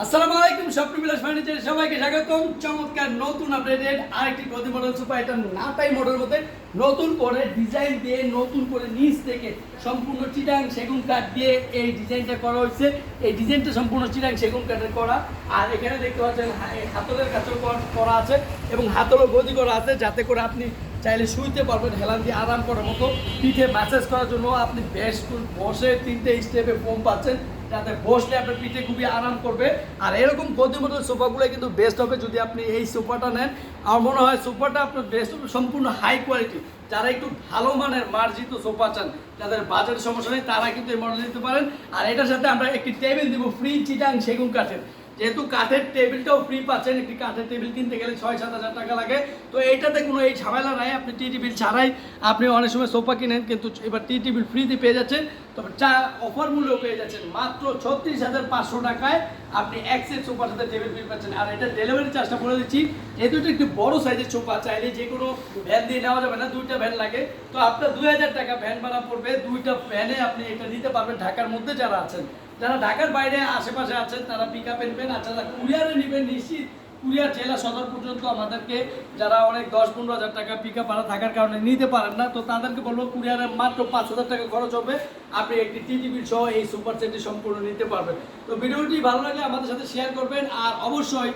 আসসালামু আলাইকুম, স্বপ্ন বিলাস ফার্নিচার সবাইকে স্বাগতম। চমৎকার নতুন আপডেটেড আরেকটি গদি মডেল সুপার এটা নাটাই মডেল মধ্যে নতুন করে ডিজাইন দিয়ে, নতুন করে নিচ থেকে সম্পূর্ণ চিটাং সেগুন কাঠ দিয়ে এই ডিজাইনটা করা হয়েছে। এই ডিজাইনটা সম্পূর্ণ চিটাং সেগুন কাঠের করা। আর এখানে দেখতে পাচ্ছেন হা- এই হাতলের কাছেও করা আছে এবং হাতলও গদি করা আছে যাতে করে আপনি চাইলে শুইতে পারবেন, হেলান দিয়ে আরাম করার মতো। পিঠে ম্যাসেজ করার জন্য আপনি বেশ বসে তিনটে স্টেপে ফোম পাচ্ছেন। যাতে বসলে আপনার পিঠে খুবই আরাম করবে। আর এরকম গদি মতো সোফাগুলো কিন্তু বেস্ট হবে যদি আপনি এই সোফাটা নেন। আমার মনে হয় সোফাটা আপনার বেস্ট হবে, সম্পূর্ণ হাই কোয়ালিটি যারা একটু ভালো মানের মার্জিত সোফা চান, যাদের বাজারের সমস্যা নেই, তারা কিন্তু এই মডেল নিতে পারেন। আর এটার সাথে আমরা একটি টেবিল দিব ফ্রি চিটাং সেগুন কাঠের। যেহেতু কাঠের টেবিলটাও ফ্রি পাচ্ছেন, একটি কাঠের টেবিল কিনতে গেলে ছয়, সাত হাজার টাকা লাগে। তো এইটাতে কোনো এই ঝামেলা নাই, আপনি টি টেবিল ছাড়াই আপনি অনেক সময় সোফা কিনেন, কিন্তু এবার টি টেবিল ফ্রিতে পেয়ে যাচ্ছেন। তবে চা অফার মূল্যেও পেয়ে যাচ্ছেন মাত্র ছত্রিশ হাজার পাঁচশো টাকায়। আপনি এক সেট সোফার সাথে টেবিল ফ্রি পাচ্ছেন। আর এটা ডেলিভারি চার্জটা বলে দিচ্ছি, যেহেতু এটা একটু বড় সাইজের সোফা চাইলে যে কোনো ভ্যান দিয়ে নেওয়া যাবে না, দুইটা ভ্যান লাগে। তো আপনার দুই হাজার টাকা ভ্যান ভাড়া পড়বে, দুইটা ভ্যানে আপনি এটা নিতে পারবেন ঢাকার মধ্যে যারা আছেন। যারা ঢাকার বাইরে আশেপাশে আছেন, তারা পিক আপ নেবেন যারা কুরিয়ারে নেবেন, নিশ্চিত কুরিয়ার জেলা সদর পর্যন্ত আমাদেরকে যারা অনেক দশ পনেরো হাজার টাকা পিক ভাড়া থাকার কারণে নিতে পারেন না, তো তাদেরকে বলব কুরিয়ারে মাত্র পাঁচ হাজার টাকা খরচ হবে। আপনি একটি টিটিভি সহ এই সুপার সেটটি সম্পূর্ণ নিতে পারবেন। তো ভিডিওটি ভালো লাগলে আমাদের সাথে শেয়ার করবেন, আর অবশ্যই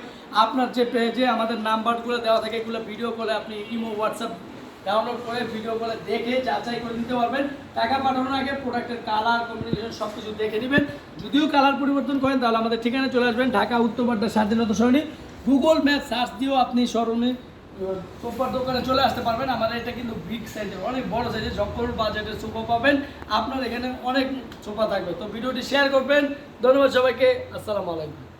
আপনার যে পেজে আমাদের নাম্বারগুলো দেওয়া থাকে, এগুলো ভিডিও কলে আপনি ইমো হোয়াটসঅ্যাপ ডাউনলোড করে ভিডিও করে দেখে যাচাই করে নিতে পারবেন। টাকা পাঠানোর আগে প্রোডাক্টের কালার কম্বিনেশন সব কিছু দেখে নেবেন। যদিও কালার পরিবর্তন করেন, তাহলে আমাদের ঠিকানা চলে আসবেন, ঢাকা, উত্তর বাড্ডা স্বাধীনতা সরণি। গুগল ম্যাপ সার্চ দিয়েও আপনি শোরুমে সোফার দোকানে চলে আসতে পারবেন। আমাদের এটা কিন্তু বিগ সাইজের অনেক বড় সাইজের সকল বাজেটের সোফা পাবেন, আপনার এখানে অনেক সোফা থাকবে। তো ভিডিওটি শেয়ার করবেন। ধন্যবাদ সবাইকে। আসসালামু আলাইকুম।